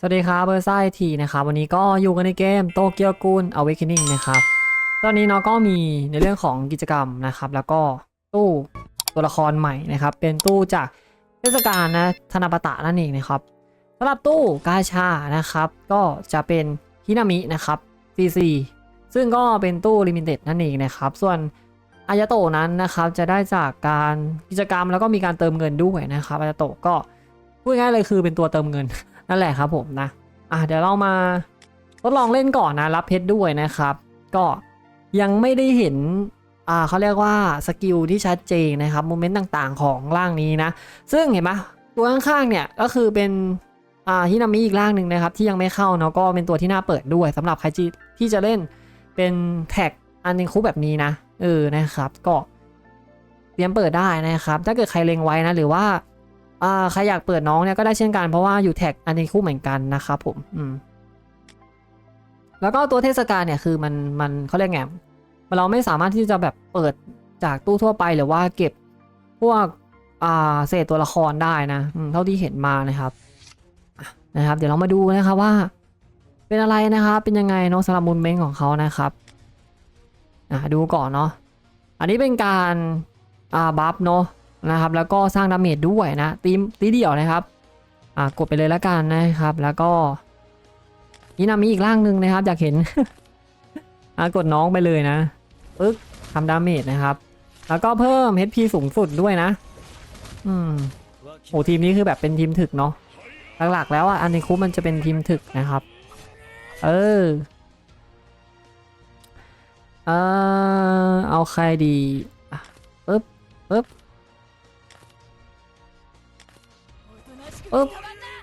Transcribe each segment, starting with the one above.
สวัสดีครับเบอร์ไซทีนะครับวันนี้ก็อยู่กันในเกมโตเกียวกูน Awakening นะครับตอนนี้เนาะก็มีในเรื่องของกิจกรรมนะครับ แล้วก็ตู้ตัวละครใหม่นะครับ เป็นตู้จากเทศกาลนะธนาปตะนั่นเองนะครับสำหรับตู้กาชานะครับ ก็จะเป็นฮินามินะครับ CC ซึ่งก็เป็นตู้ลิมิเต็ดนั่นเองนะครับ ส่วนอายาโตนั้นนะครับจะได้จากการกิจกรรมแล้วก็มีการเติมเงินด้วยนะครับอายาโตก็พูดง่ายเลยคือเป็นตัวเติมเงิน นั่นแหละครับผมนะอะเดี๋ยวเรามาทดลองเล่นก่อนนะ รับเพชรด้วยนะครับ ก็ยังไม่ได้เห็นอ่าเขาเรียกว่าสกิลที่ชัดเจนนะครับโมเมนต์ต่างๆของร่างนี้นะ ซึ่งเห็นไหมตัวข้างๆเนี่ยก็คือเป็นอ่าฮินามิอีกร่างหนึ่งนะครับ ที่ยังไม่เข้าเนาะก็เป็นตัวที่น่าเปิดด้วยสำหรับใครที่ที่จะเล่นเป็นแท็กอันนิคุแบบนี้นะเออนะครับก็เตรียมเปิดได้นะครับ ถ้าเกิดใครเล็งไว้นะ หรือว่า อ่าใครอยากเปิดน้องเนี่ยก็ได้เช่นกันเพราะว่าอยู่แท็กอันนี้คู่เหมือนกันนะครับผมอืมแล้วก็ตัวเทศกาลเนี่ยคือมันมันเขาเรียกไงเราไม่สามารถที่จะแบบเปิดจากตู้ทั่วไปหรือว่าเก็บพวกอ่าเศษตัวละครได้นะเท่าที่เห็นมานะครับนะครับ เดี๋ยวเรามาดูนะครับว่า เป็นอะไรนะครับเป็นยังไงเนาะสำหรับมูลเมนของเขานะครับอะดูก่อนเนาะอันนี้เป็นการอ่าบัฟเนาะ นะครับ แล้วก็สร้างดาเมจด้วยนะตีมตีเดี่ยวนะครับอ่ากดไปเลยแล้วกันนะครับ แล้วก็นี่นามีอีกร่างหนึ่งนะครับอยากเห็นอ่ากดน้องไปเลยนะปึ๊กทำดาเมจนะครับ แล้วก็เพิ่ม HP สูงสุดด้วยนะ อืมโอ้ทีมนี้คือแบบเป็นทีมถึกเนาะหลักๆแล้วอะอันนี้คุมันจะเป็นทีมถึกนะครับ เออเออเอาใครดีปึ๊บปึ๊บ ปึ๊บ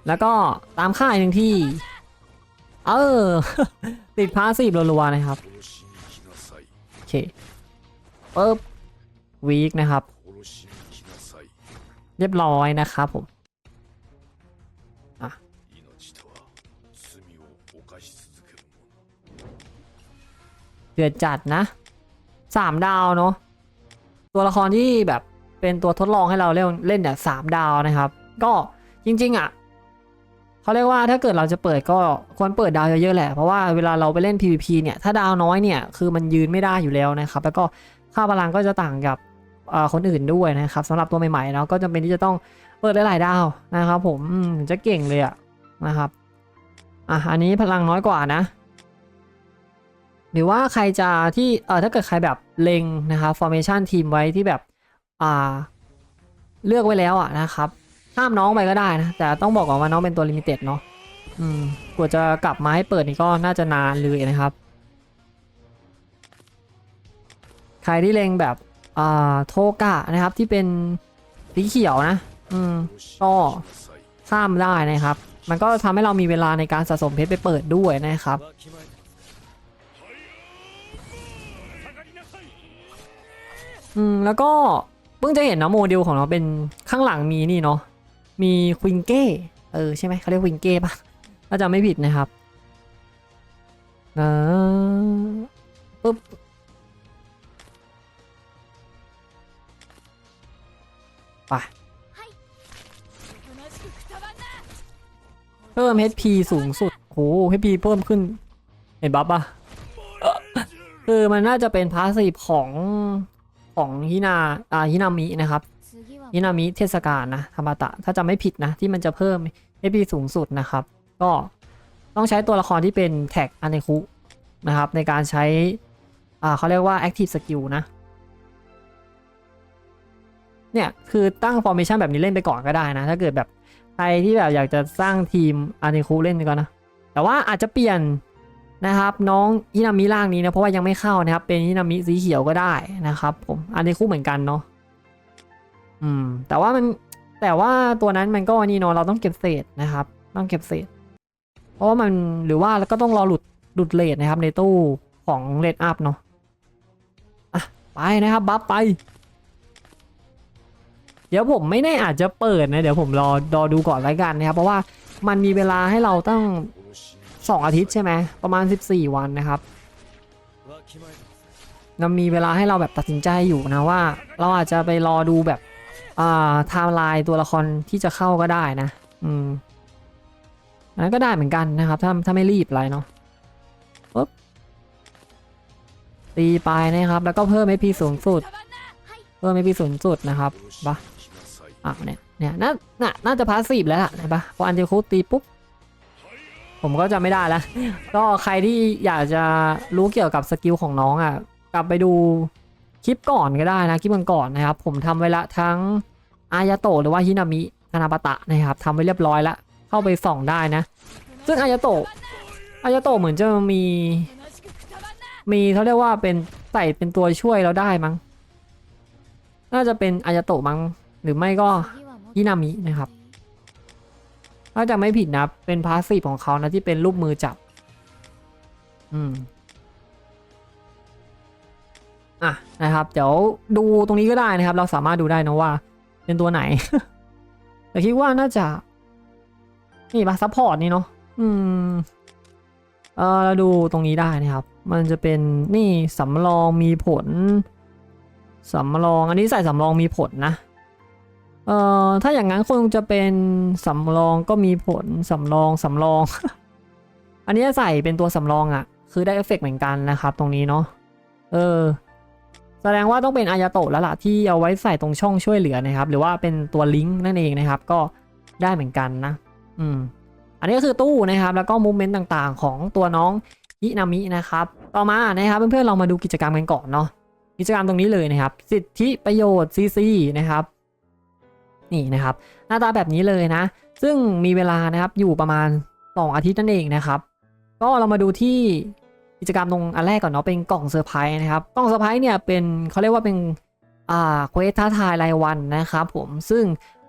แล้วก็ตามค่ายหนึ่งที่ เออ ติดพาสีบรัวๆนะครับโอเคปึ๊บวีคนะครับ เรียบร้อยนะครับผมเดือดจัดนะสามดาวเนาะตัวละครที่แบบเป็นตัวทดลองให้เราเล่นเล่นเนี่ยสามดาวนะครับ ก็ จริง ๆ อะเขาเรียกว่าถ้าเกิดเราจะเปิดก็ควรเปิดดาวเยอะๆแหละ เพราะว่าเวลาเราไปเล่น PVP เนี่ยถ้าดาวน้อยเนี่ยคือมันยืนไม่ได้อยู่แล้วนะครับ แล้วก็ค่าพลังก็จะต่างกับคนอื่นด้วยนะครับสำหรับตัวใหม่ๆเนาะก็จำเป็นที่จะต้องเปิดหลายๆดาวนะครับ ผมอืมถึงจะเก่งเลยอะนะครับอะอันนี้พลังน้อยกว่านะ หรือว่าใครจะที่เออถ้าเกิดใครแบบเล็งนะครับ formation ทีมไว้ที่แบบอ่าเลือกไว้แล้วอะนะครับ ข้ามน้องไปก็ได้นะ แต่ต้องบอกก่อนว่าน้องเป็นตัวลิมิเต็ดเนาะอืมกว่าจะกลับมาให้เปิดนี่ก็น่าจะนานเลยนะครับ ใครที่เล็งแบบอ่าโทกะนะครับที่เป็นสีเขียวนะ อืมก็ข้ามได้นะครับ มันก็ทำให้เรามีเวลาในการสะสมเพชรไปเปิดด้วยนะครับอืมแล้วก็เพิ่งจะเห็นนะโมเดลของเราเป็นข้างหลังมีนี่เนาะ มีควิงเก้เออใช่ไหมเขาเรียกควิงเก้ปะถ้าจำไม่ผิดนะครับเออปุ๊บไปเพิ่ม HP สูงสุดโห HP เพิ่มขึ้น เห็นบัฟปะคือมันน่าจะเป็นพาสซีฟของของฮินาอ่าฮินามินะครับ ฮินามิเทศกาลนะธรรมตะถ้าจำไม่ผิดนะ ที่มันจะเพิ่ม HP สูงสุดนะครับ ก็ต้องใช้ตัวละครที่เป็นแท็กอันในคุนะครับ ในการใช้อ่าเขาเรียกว่า Active Skill นะ เนี่ย คือตั้ง Formation แบบนี้เล่นไปก่อนก็ได้นะ ถ้าเกิดแบบใครที่แบบอยากจะสร้างทีมอันในคุเล่นก่อนนะ แต่ว่าอาจจะเปลี่ยนนะครับน้องฮินามิร่างนี้นะเพราะว่ายังไม่เข้านะครับเป็นฮินามิสีเขียวก็ได้นะครับผมอันนี้คู่เหมือนกันเนาะืม แต่ว่ามันแต่ว่าตัวนั้นมันก็นี่เนาะเราต้องเก็บเศษนะครับ ต้องเก็บเศษ เพราะว่ามันหรือว่าแล้วก็ต้องรอหลุดหลุดเลทนะครับ ในตู้ของเลทอัพเนาะอะไปนะครับบัฟไป เดี๋ยวผมไม่แน่อาจจะเปิดนะ เดี๋ยวผมรอรอดูก่อนไว้กันนะครับ เพราะว่ามันมีเวลาให้เราตั้งสองอาทิตย์ใช่ไหมประมาณ 14 วันนะครับเรามีเวลาให้เราแบบตัดสินใจอยู่นะว่า เราอาจจะไปรอดูแบบ อาไทม์ไลน์ตัวละครที่จะเข้าก็ได้นะ อืมนั้นก็ได้เหมือนกันนะครับ ถ้าถ้าไม่รีบอะไรเนาะปุ๊บตีไปนะครับ แล้วก็เพิ่มไอพีสูงสุด เพิ่มไอพีสูงสุดนะครับปะอะเนี่ยเนี่ยน่าน่าน่าจะพาสซีฟแล้วล่ะเห็นปะพออันเจคุตีปุ๊บผมก็จะไม่ได้แล้ว ก็ใครที่อยากจะรู้เกี่ยวกับสกิลของน้องอะ กลับไปดู คลิปก่อนก็ได้นะคลิปก่อนๆนะครับ ผมทำไว้ละทั้งอายาโตหรือว่าฮินามิคานาบะตะนะครับทำไว้เรียบร้อยล้วเข้าไปส่องได้นะ ซึ่งอายาโตอายาโตเหมือนจะมีมีเขาเรียกว่าเป็นใส่เป็นตัวช่วยเราได้มั้ง น่าจะเป็นอายาโตมั้งหรือไม่ก็ฮินามินะครับถ้าจะไม่ผิดนะเป็นพาสซีฟของเขานะที่เป็นรูปมือจับ อืม อะนะครับเดี๋ยวดูตรงนี้ก็ได้นะครับ เราสามารถดูได้นะว่า เป็นตัวไหนแต่คิดว่าน่าจะ นี่ปะซัพพอร์ตนี่เนาะอืมเออเราดูตรงนี้ได้นะครับ มันจะเป็นนี่สำรองมีผลสำรองอันนี้ใส่สำรองมีผลนะเอ่อถ้าอย่างนั้นคงจะเป็นสำรองก็มีผลสำรองสำรอง อันนี้ใส่เป็นตัวสำรองอะ่ะ คือได้เอฟเฟกต์เหมือนกันนะครับ ตรงนี้เนาะเออ แสดงว่าต้องเป็นอายาโตะแล้วล่ะที่เอาไว้ใส่ตรงช่องช่วยเหลือนะครับ หรือว่าเป็นตัวลิงก์นั่นเองนะครับ ก็ได้เหมือนกันนะ อืม อันนี้ก็คือตู้นะครับ แล้วก็มูเมนต์ต่างๆ ของตัวน้องฮินามินะครับ ต่อมานะครับเพื่อนๆเรามาดูกิจกรรมกันก่อนเนาะกิจกรรมตรงนี้เลยนะครับ สิทธิประโยชน์ CC นะครับ นี่นะครับ หน้าตาแบบนี้เลยนะ ซึ่งมีเวลานะครับอยู่ประมาณ 2 อาทิตย์นั่นเองนะครับ ก็เรามาดูที่ กิจกรรมตรงอันแรกก่อนเนาะเป็นกล่องเซอร์ไพรส์นะครับกล่องเซอร์ไพรส์เนี่ยเป็นเขาเรียกว่าเป็นอ่าเควสท้าทายรายวันนะครับผมซึ่ง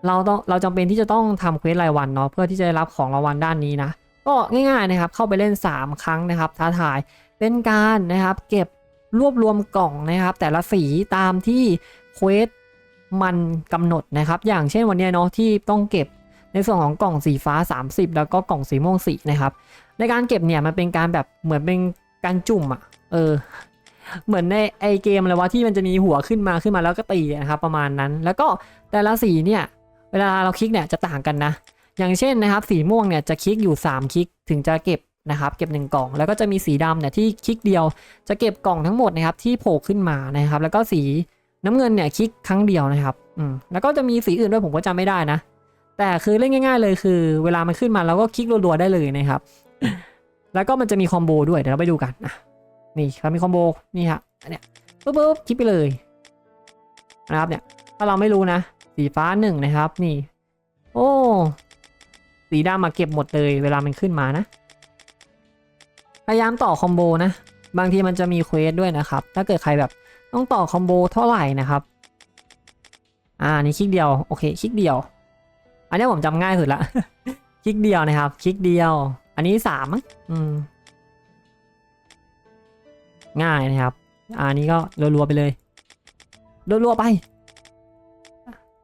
เราต้องเราจำเป็นที่จะต้องทำเควสรายวันเนาะเพื่อที่จะได้รับของรางวัลด้านนี้นะก็ง่ายๆนะครับเข้าไปเล่น 3 ครั้งนะครับท้าทายเป็นการนะครับเก็บรวบรวมกล่องนะครับ แต่ละสีตามที่เควสมันกำหนดนะครับ อย่างเช่นวันนี้เนาะที่ต้องเก็บในส่วนของกล่องสีฟ้า 30 แล้วก็กล่องสีม่วงสีนะครับ ในการเก็บเนี่ยมันเป็นการแบบเหมือนเป็น การจุ่มอะ่ะ เออ เหมือนในไอเกมอะไรวะที่มันจะมีหัวขึ้นมาขึ้นมาแล้วก็ตีนะครับประมาณนั้น แล้วก็แต่ละสีเนี่ย เวลาเราคลิกเนี่ยจะต่างกันนะ อย่างเช่นนะครับ สีม่วงเนี่ยจะคลิกอยู่ 3 คลิกถึงจะเก็บนะครับ เก็บหนึ่งกล่อง แล้วก็จะมีสีดำเนี่ยที่คลิกเดียว จะเก็บกล่องทั้งหมดนะครับที่โผล่ขึ้นมานะครับ แล้วก็สีน้ำเงินเนี่ยคลิกครั้งเดียวนะครับ อืม แล้วก็จะมีสีอื่นด้วยผมก็จำไม่ได้นะ แต่คือเล่นง่าย ๆ เลยคือ เวลามันขึ้นมาเราก็คลิกรัวๆได้เลยนะครับ แล้วก็มันจะมีคอมโบด้วยเดี๋ยวเราไปดูกันอะนี่ครับมีคอมโบนี่ฮะอันเนี้ยปุ๊บปุ๊บคลิกไปเลยนะครับเนี่ยถ้าเราไม่รู้นะ สีฟ้าหนึ่งนะครับ นี่ โอ้สีดำมาเก็บหมดเลย เวลามันขึ้นมานะ พยายามต่อคอมโบนะ บางทีมันจะมีเควสด้วยนะครับ ถ้าเกิดใครแบบต้องต่อคอมโบเท่าไหร่นะครับ อ่านี่คลิกเดียว โอเค คลิกเดียว อันนี้ผมจำง่ายสุดละ คลิกเดียวนะครับ คลิกเดียว อันนี้สามมั้งอืม ง่ายนะครับอ่านี้ก็รัวๆไปเลยรัวๆไป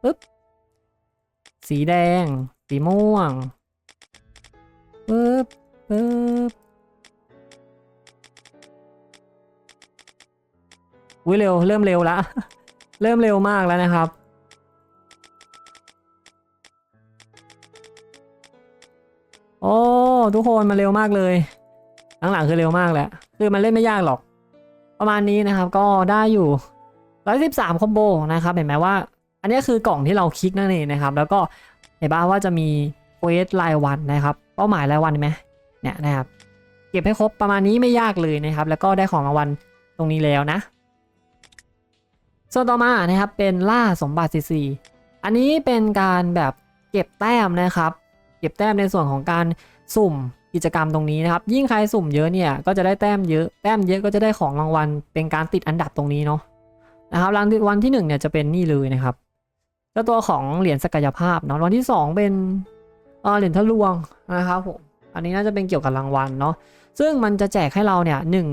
ปึ๊บ สีแดง สีม่วงปึ๊บปึ๊บอุ้ยเร็ว เริ่มเร็วแล้วเริ่มเร็วมากแล้วนะครับ โอ้ ทุกคนมันเร็วมากเลยหลังๆคือเร็วมากแหละคือมันเล่นไม่ยากหรอก ประมาณนี้นะครับก็ได้อยู่113คอมโบนะครับเห็นไหมว่า อันนี้คือกล่องที่เราคลิกนั่นเองนะครับ แล้วก็เห็นป่าว่าจะมีเควสรายวันนะครับ เป้าหมายรายวันเห็นไหมเนี่ยนะครับ เก็บให้ครบประมาณนี้ไม่ยากเลยนะครับ แล้วก็ได้ของรางวัลตรงนี้แล้วนะส่วนต่อมานะครับเป็นล่าสมบัติซีอันนี้เป็นการแบบเก็บแต้มนะครับ เก็บแต้มในส่วนของการ สุ่มกิจกรรมตรงนี้นะครับ ยิ่งใครสุ่มเยอะเนี่ยก็จะได้แต้มเยอะ แต้มเยอะก็จะได้ของรางวัลเป็นการติดอันดับตรงนี้เนาะนะครับรางวัลที่หนึ่งเนี่ยจะเป็นนี่เลยนะครับเจ้าตัวของเหรียญศักยภาพเนาะรางวัลที่สองเป็นเออเหรียญทะลวงนะครับผมอันนี้น่าจะเป็นเกี่ยวกับรางวัลเนาะซึ่งมันจะแจกให้เราเนี่ยหนึ่ง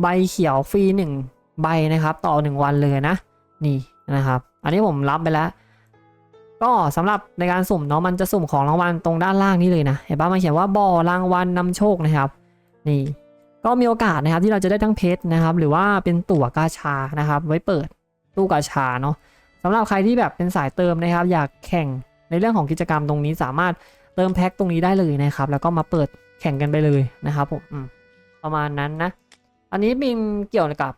ใบเขียวฟรีหนึ่งใบนะครับ ต่อหนึ่งวันเลยนะ นี่นะครับ อันนี้ผมรับไปแล้ว ก็สำหรับในการสุ่มเนาะมันจะสุ่มของรางวัลตรงด้านล่างนี่เลยนะเห็นปะมันเขียนว่าบ่อรางวัลนำโชคนะครับ นี่ก็มีโอกาสนะครับที่เราจะได้ทั้งเพชรนะครับ หรือว่าเป็นตั๋วกาชานะครับ ไว้เปิดตู้กาชาเนาะสำหรับใครที่แบบเป็นสายเติมนะครับ อยากแข่งในเรื่องของกิจกรรมตรงนี้สามารถเติมแพ็คตรงนี้ได้เลยนะครับ แล้วก็มาเปิดแข่งกันไปเลยนะครับผมประมาณนั้นนะ อันนี้บินเกี่ยวกับ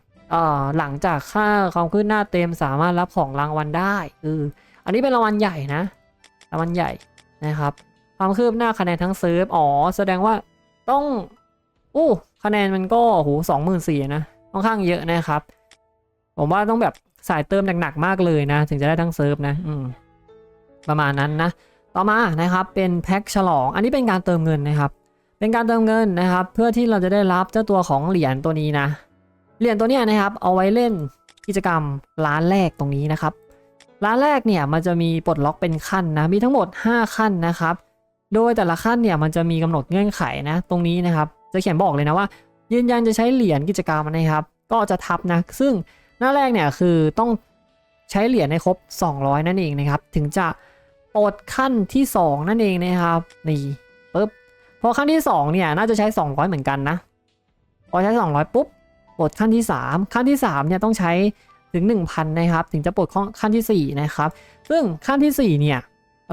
หลังจากค่าความขึ้นหน้าเต็มสามารถรับของรางวัลได้เออ อันนี้เป็นรางวัลใหญ่นะรางวัลใหญ่นะครับ ความคืบหน้าคะแนนทั้งเซิร์ฟอ๋อแสดงว่าต้องอู้คะแนนมันก็โหสองหมื่นสี่นะค่อนข้างเยอะนะครับ ผมว่าต้องแบบสายเติมหนักๆมากเลยนะ ถึงจะได้ทั้งเซิร์ฟนะอืมประมาณนั้นนะ ต่อมานะครับเป็นแพ็คฉลอง อันนี้เป็นการเติมเงินนะครับ เป็นการเติมเงินนะครับ เพื่อที่เราจะได้รับเจ้าตัวของเหรียญตัวนี้นะ เหรียญตัวนี้นะครับ เอาไว้เล่นกิจกรรมร้านแรกตรงนี้นะครับ ร้านแรกเนี่ยมันจะมีปลดล็อกเป็นขั้นนะมีทั้งหมด 5 ขั้นนะครับ โดยแต่ละขั้นเนี่ยมันจะมีกำหนดเงื่อนไขนะตรงนี้นะครับ จะเขียนบอกเลยนะว่า ยืนยันจะใช้เหรียญกิจกรรมนะครับ ก็จะทับนะ ซึ่งหน้าแรกเนี่ยคือต้องใช้เหรียญให้ครบ 200 นั่นเองนะครับ ถึงจะปลดขั้นที่ 2 นั่นเองนะครับนี่ปึ๊บพอขั้นที่2เนี่ยน่าจะใช้ 200 เหมือนกันนะพอใช้ 200 ปุ๊บปลดขั้นที่ 3 ขั้นที่3เนี่ยต้องใช้ ถึง 1,000 นะครับ ถึงจะปลดขั้นที่ 4 นะครับ ซึ่งขั้นที่ 4 เนี่ย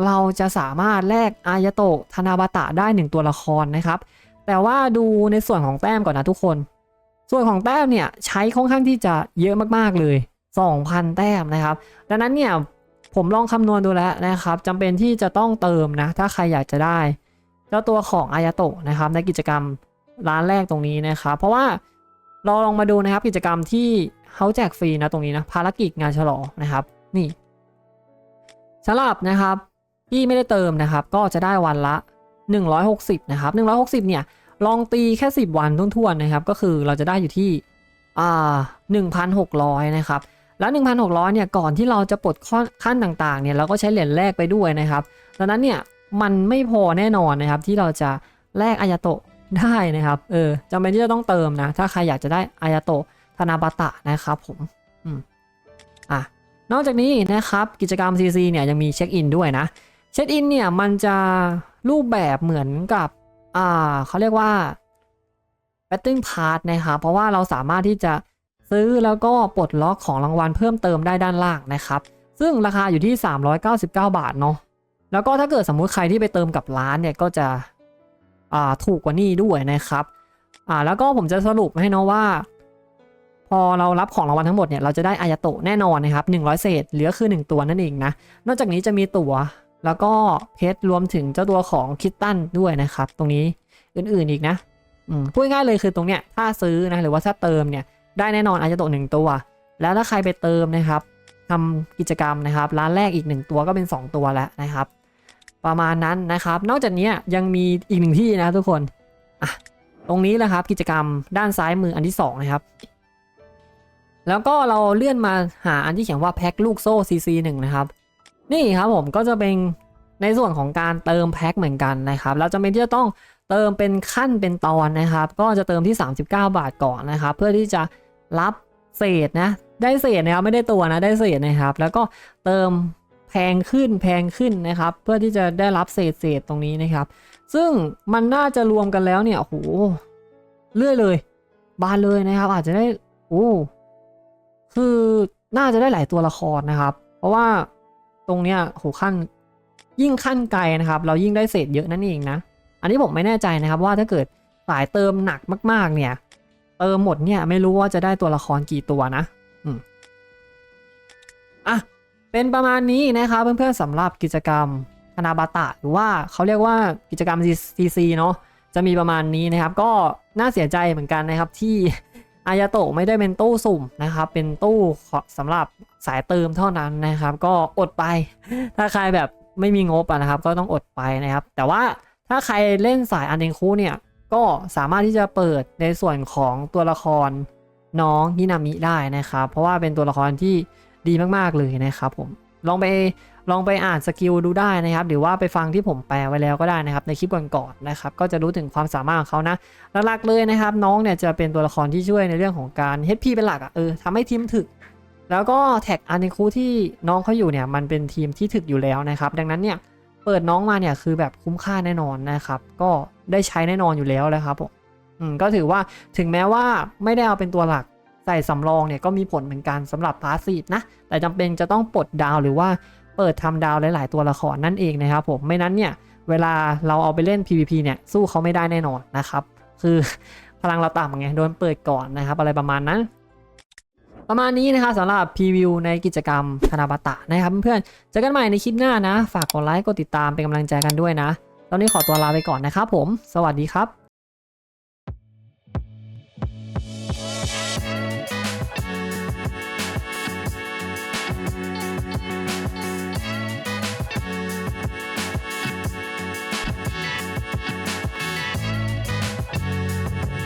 เราจะสามารถแลกอายโตะธนาบาตะได้ 1 ตัวละครนะครับ แต่ว่าดูในส่วนของแต้มก่อนนะทุกคน ส่วนของแต้มเนี่ยใช้ค่อนข้างที่จะเยอะมากๆเลย 2,000 แต้มนะครับ ดังนั้นเนี่ยผมลองคำนวณดูแล้วนะครับจำเป็นที่จะต้องเติมนะ ถ้าใครอยากจะได้เจ้าตัวของอายโตะนะครับ ในกิจกรรมร้านแรกตรงนี้นะครับ เพราะว่าเราลองมาดูนะครับกิจกรรมที่ เขาแจกฟรีนะตรงนี้นะภารกิจงานฉลองนะครับ นี่สำหรับนะครับที่ไม่ได้เติมนะครับ ก็จะได้วันละ 160 นะครับ 160 เนี่ย ลองตีแค่ 10 วันทุ่วนๆนะครับ ก็คือเราจะได้อยู่ที่อ่า1,600 นะครับ แล้ว 1,600 เนี่ย ก่อนที่เราจะปลดข,ขั้นต่างๆ เนี่ย เราก็ใช้เหรียญแรกไปด้วยนะครับ ดังนั้นเนี่ย มันไม่พอแน่นอนนะครับที่เราจะแลกอายาโตะได้นะครับ เออจำเป็นที่จะต้องเติมนะ ถ้าใครอยากจะได้อายาโตะ ธนาบาตะนะครับผมอืมอะนอกจากนี้นะครับกิจกรรม CC เนี่ยยังมีเช็คอินด้วยนะ เช็คอินเนี่ยมันจะรูปแบบเหมือนกับอ่าเขาเรียกว่า Batting Pass นะครับเพราะว่าเราสามารถที่จะซื้อแล้วก็ปลดล็อกของรางวัลเพิ่มเติมได้ด้านล่างนะครับ ซึ่งราคาอยู่ที่ 399 บาทเนาะแล้วก็ถ้าเกิดสมมุติใครที่ไปเติมกับร้านเนี่ยก็จะอ่าถูกกว่านี้ด้วยนะครับอ่าแล้วก็ผมจะสรุปให้นะว่า พอเรารับของรางวัลทั้งหมดเนี่ยเราจะได้อายโตะแน่นอนนะครับ100 เศษเหลือคือ 1 ตัวนั่นเองนะ นอกจากนี้จะมีตั๋วแล้วก็เพชรรวมถึงเจ้าตัวของคิตตันด้วยนะครับ ตรงนี้อื่นๆอีกนะอืมพูดง่ายเลยคือตรงเนี้ยถ้าซื้อนะหรือว่าถ้าเติมเนี่ยได้แน่นอนอาจจะตกหนึ่งตัว แล้วถ้าใครไปเติมนะครับทำกิจกรรมนะครับ ร้านแรกอีกหนึ่งตัวก็เป็น 2 ตัวแล้วนะครับ ประมาณนั้นนะครับ นอกจากนี้ยังมีอีกหนึ่งที่นะทุกคนอะตรงนี้แหละครับกิจกรรมด้านซ้ายมืออันที่สองนะครับ แล้วก็เราเลื่อนมาหาอันที่เขียนว่าแพ็คลูกโซ่ CC 1นะครับ นี่ครับผมก็จะเป็นในส่วนของการเติมแพ็คเหมือนกันนะครับ เราจะเป็นที่จะต้องเติมเป็นขั้นเป็นตอนนะครับ ก็จะเติมที่ 39 บาทก่อนนะครับ เพื่อที่จะรับเศษนะ ได้เศษนะครับไม่ได้ตัวนะได้เศษนะครับ แล้วก็เติมแพงขึ้นแพงขึ้นนะครับ เพื่อที่จะได้รับเศษเศษตรงนี้นะครับ ซึ่งมันน่าจะรวมกันแล้วเนี่ยโอ้โหเลื่อยเลย บานเลยนะครับ อาจจะได้โอ้ คือน่าจะได้หลายตัวละครนะครับ เพราะว่าตรงเนี้ยโหขั้นยิ่งขั้นไกลนะครับ เรายิ่งได้เศษเยอะนั่นเองนะ อันนี้ผมไม่แน่ใจนะครับว่าถ้าเกิดสายเติมหนักมาก ๆ เนี่ย เติมหมดเนี่ยไม่รู้ว่าจะได้ตัวละครกี่ตัวนะอืมอะเป็นประมาณนี้นะครับเพื่อนๆสำหรับกิจกรรมธนาบาตะหรือว่าเขาเรียกว่ากิจกรรม CC เนาะจะมีประมาณนี้นะครับ ก็น่าเสียใจเหมือนกันนะครับที่ อายาโตะไม่ได้เป็นตู้สุ่มนะครับ เป็นตู้สำหรับสายเติมเท่านั้นนะครับ ก็อดไป ถ้าใครแบบไม่มีงบะนะครับ ก็ต้องอดไปนะครับ แต่ว่าถ้าใครเล่นสายอันเดนคูเนี่ย ก็สามารถที่จะเปิดในส่วนของตัวละครน้องฮินามิได้นะครับ เพราะว่าเป็นตัวละครที่ดีมาก ๆ เลยนะครับผม ลองไปลองไปอ่านสกิลดูได้นะครับ หรือว่าไปฟังที่ผมแปลไว้แล้วก็ได้นะครับ ในคลิปก่อนๆนะครับ ก็จะรู้ถึงความสามารถของเขานะหลักๆเลยนะครับ น้องเนี่ยจะเป็นตัวละครที่ช่วยในเรื่องของการ HP เป็นหลักอะ่ะเออทำให้ทีมถึก แล้วก็แท็กอาร์เนคูที่น้องเขาอยู่เนี่ยมันเป็นทีมที่ถึกอยู่แล้วนะครับ ดังนั้นเนี่ยเปิดน้องมาเนี่ยคือแบบคุ้มค่าแน่นอนนะครับ ก็ได้ใช้แน่นอนอยู่แล้วเลยครับผมก็ถือว่าถึงแม้ว่าไม่ได้เอาเป็นตัวหลัก ส่สำรองเนี่ยก็มีผลเหมือนกันสำหรับพาสซีฟนะ แต่จำเป็นจะต้องปลดดาวหรือว่าเปิดทำดาวหลาย ๆ ตัวละครนั่นเองนะครับผมไม่นั้นเนี่ยเวลาเราเอาไปเล่น PVP เนี่ยสู้เขาไม่ได้แน่นอนนะครับ คือพลังเราต่ำไงโดนเปิดก่อนนะครับ อะไรประมาณนั้นประมาณนี้นะครับสำหรับพรีวิวในกิจกรรมคานาบาตะนะครับเพื่อนๆเจอกันใหม่ในคลิปหน้านะ ฝากกดไลค์กดติดตามเป็นกำลังใจกันด้วยนะ ตอนนี้ขอตัวลาไปก่อนนะครับผม สวัสดีครับ